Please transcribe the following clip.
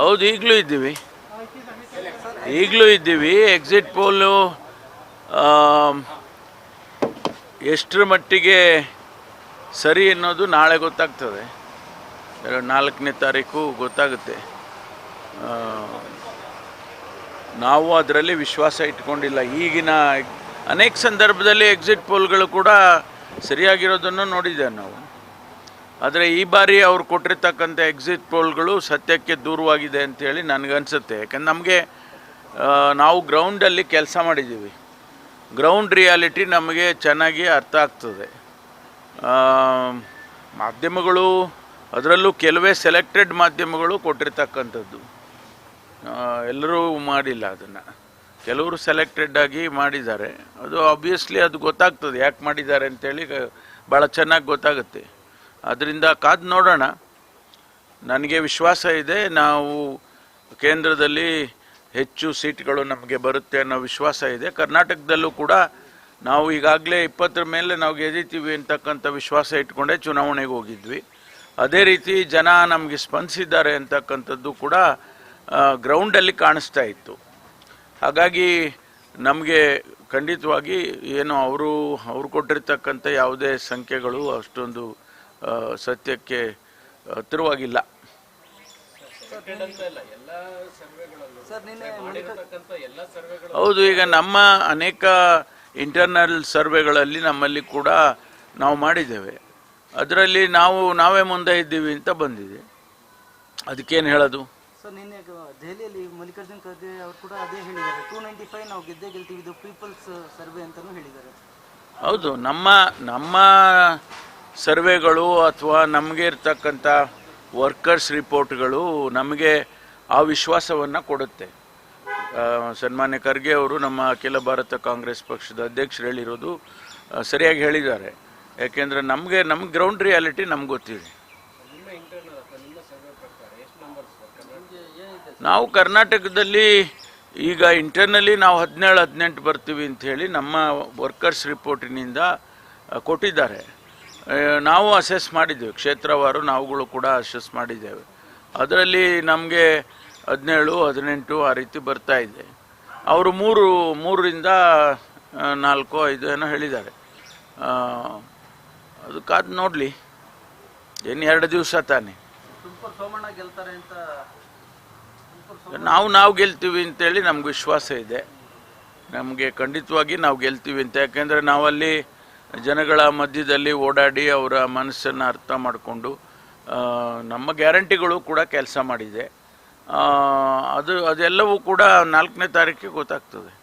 ಹೌದು, ಈಗಲೂ ಇದ್ದೀವಿ. ಈಗಲೂ ಇದ್ದೀವಿ. ಎಕ್ಸಿಟ್ ಪೋಲು ಎಷ್ಟರ ಮಟ್ಟಿಗೆ ಸರಿ ಅನ್ನೋದು ನಾಳೆ ಗೊತ್ತಾಗ್ತದೆ. ನಾಲ್ಕನೇ ತಾರೀಕು ಗೊತ್ತಾಗುತ್ತೆ. ನಾವು ಅದರಲ್ಲಿ ವಿಶ್ವಾಸ ಇಟ್ಕೊಂಡಿಲ್ಲ. ಈಗಿನ ಅನೇಕ ಸಂದರ್ಭದಲ್ಲಿ ಎಕ್ಸಿಟ್ ಪೋಲ್ಗಳು ಕೂಡ ಸರಿಯಾಗಿರೋದನ್ನು ನೋಡಿದ್ದೇವೆ ನಾವು. ಆದರೆ ಈ ಬಾರಿ ಅವ್ರು ಕೊಟ್ಟಿರ್ತಕ್ಕಂಥ ಎಕ್ಸಿಟ್ ಪೋಲ್ಗಳು ಸತ್ಯಕ್ಕೆ ದೂರವಾಗಿದೆ ಅಂತೇಳಿ ನನಗನ್ಸುತ್ತೆ. ಯಾಕಂದ್ರೆ ನಮಗೆ ನಾವು ಗ್ರೌಂಡಲ್ಲಿ ಕೆಲಸ ಮಾಡಿದ್ದೀವಿ ಗ್ರೌಂಡ್ ರಿಯಾಲಿಟಿ ನಮಗೆ ಚೆನ್ನಾಗಿ ಅರ್ಥ ಆಗ್ತದೆ. ಮಾಧ್ಯಮಗಳು ಅದರಲ್ಲೂ ಕೆಲವೇ ಸೆಲೆಕ್ಟೆಡ್ ಮಾಧ್ಯಮಗಳು ಕೊಟ್ಟಿರ್ತಕ್ಕಂಥದ್ದು. ಎಲ್ಲರೂ ಮಾಡಿಲ್ಲ ಅದನ್ನು. ಕೆಲವರು ಸೆಲೆಕ್ಟೆಡ್ ಆಗಿ ಮಾಡಿದ್ದಾರೆ. ಅದು ಆಬ್ವಿಯಸ್ಲಿ ಅದು ಗೊತ್ತಾಗ್ತದೆ, ಯಾಕೆ ಮಾಡಿದ್ದಾರೆ ಅಂತೇಳಿ ಭಾಳ ಚೆನ್ನಾಗಿ ಗೊತ್ತಾಗುತ್ತೆ. ಅದರಿಂದ ಕಾದು ನೋಡೋಣ. ನನಗೆ ವಿಶ್ವಾಸ ಇದೆ, ನಾವು ಕೇಂದ್ರದಲ್ಲಿ ಹೆಚ್ಚು ಸೀಟ್ಗಳು ನಮಗೆ ಬರುತ್ತೆ ಅನ್ನೋ ವಿಶ್ವಾಸ ಇದೆ. ಕರ್ನಾಟಕದಲ್ಲೂ ಕೂಡ ನಾವು ಈಗಾಗಲೇ ಇಪ್ಪತ್ತರ ಮೇಲೆ ನಾವು ಗೆದ್ದೀತೀವಿ ಅಂತಕ್ಕಂಥ ವಿಶ್ವಾಸ ಇಟ್ಕೊಂಡೇ ಚುನಾವಣೆಗೆ ಹೋಗಿದ್ವಿ. ಅದೇ ರೀತಿ ಜನ ನಮಗೆ ಸ್ಪಂದಿಸಿದ್ದಾರೆ ಅಂತಕ್ಕಂಥದ್ದು ಕೂಡ ಗ್ರೌಂಡಲ್ಲಿ ಕಾಣಿಸ್ತಾ ಇತ್ತು. ಹಾಗಾಗಿ ನಮಗೆ ಖಂಡಿತವಾಗಿ ಏನು ಅವರು, ಅವ್ರು ಕೊಟ್ಟಿರ್ತಕ್ಕಂಥ ಯಾವುದೇ ಸಂಖ್ಯೆಗಳು ಅಷ್ಟೊಂದು ಸತ್ಯಕ್ಕೆ ಹತ್ತಿರವಾಗಿಲ್ಲ ಸರ್ ನಿನ್ನೆ ಮಲ್ಲಿಕಾರ್ಜುನ್ ಹೌದು ಈಗ ನಮ್ಮ ಅನೇಕ ಇಂಟರ್ನಲ್ ಸರ್ವೆಗಳಲ್ಲಿ ನಮ್ಮಲ್ಲಿ ಕೂಡ ನಾವು ಮಾಡಿದ್ದೇವೆ. ಅದರಲ್ಲಿ ನಾವು ನಾವೇ ಮುಂದೆ ಇದ್ದೀವಿ ಅಂತ ಬಂದಿದೆ. ಅದಕ್ಕೇನು ಹೇಳೋದು? ಸರ್ ನಿನ್ನೆ ದೆಹಲಿಯಲ್ಲಿ ಮಲ್ಲಿಕಾರ್ಜುನ್ ಖರ್ಗೆ ಅವರು ಕೂಡ ಅದೇ ಹೇಳಿದ್ದಾರೆ. ಟೂ ನೈಂಟಿ ಫೈವ್ ನಾವು ಗೆದ್ದೇ ಗೆಲ್ತೀವಿ ಇದು ಪೀಪಲ್ಸ್ ಸರ್ವೆ ಅಂತಾನೂ ಹೇಳಿದ್ದಾರೆ. ಹೌದು ನಮ್ಮ ನಮ್ಮ ಸರ್ವೆಗಳು ಅಥವಾ ನಮಗೆ ಇರ್ತಕ್ಕಂಥ ವರ್ಕರ್ಸ್ ರಿಪೋರ್ಟ್ಗಳು ನಮಗೆ ಆ ವಿಶ್ವಾಸವನ್ನು ಕೊಡುತ್ತೆ. ಸನ್ಮಾನ್ಯ ಖರ್ಗೆ ಅವರು ನಮ್ಮ ಅಖಿಲ ಭಾರತ ಕಾಂಗ್ರೆಸ್ ಪಕ್ಷದ ಅಧ್ಯಕ್ಷರು ಹೇಳಿರೋದು ಸರಿಯಾಗಿ ಹೇಳಿದ್ದಾರೆ. ಯಾಕೆಂದರೆ ನಮಗೆ ನಮ್ಮ ಗ್ರೌಂಡ್ ರಿಯಾಲಿಟಿ ನಮ್ಗೆ ಗೊತ್ತಿದೆ. ನಾವು ಕರ್ನಾಟಕದಲ್ಲಿ ಈಗ ಇಂಟರ್ನಲಿ ನಾವು ಹದಿನೇಳು, ಹದಿನೆಂಟು ಬರ್ತೀವಿ ಹೇಳಿ ನಮ್ಮ ವರ್ಕರ್ಸ್ ರಿಪೋರ್ಟಿನಿಂದ ಕೊಟ್ಟಿದ್ದಾರೆ. ನಾವು ಅಸೆಸ್ ಮಾಡಿದ್ದೇವೆ. ಕ್ಷೇತ್ರವಾರು, ನಾವುಗಳು ಕೂಡ ಅಸೆಸ್ ಮಾಡಿದ್ದೇವೆ. ಅದರಲ್ಲಿ ನಮಗೆ ಹದಿನೇಳು, ಹದಿನೆಂಟು ಆ ರೀತಿ ಬರ್ತಾ ಇದೆ. ಅವರು ಮೂರು, ಮೂರರಿಂದ ನಾಲ್ಕು, ಐದು ಏನೋ ಹೇಳಿದ್ದಾರೆ. ಅದಕ್ಕಾದ ಅದು ಕಾದು ನೋಡಲಿ. ಏನು ಎರಡು ದಿವಸ ತಾನೆ. ನಾವು ನಾವು ಗೆಲ್ತೀವಿ ಅಂತೇಳಿ ನಮ್ಗೆ ವಿಶ್ವಾಸ ಇದೆ. ನಮಗೆ ಖಂಡಿತವಾಗಿ ನಾವು ಗೆಲ್ತೀವಿ ಅಂತ. ಯಾಕೆಂದರೆ ನಾವಲ್ಲಿ ಜನಗಳ ಮಧ್ಯದಲ್ಲಿ ಓಡಾಡಿ ಅವರ ಮನಸ್ಸನ್ನು ಅರ್ಥ ಮಾಡಿಕೊಂಡು ನಮ್ಮ ಗ್ಯಾರಂಟಿಗಳು ಕೂಡ ಕೆಲಸ ಮಾಡಿದೆ. ಅದು, ಅದೆಲ್ಲವೂ ಕೂಡ ನಾಲ್ಕನೇ ತಾರೀಕಿಗೆ ಗೊತ್ತಾಗ್ತದೆ.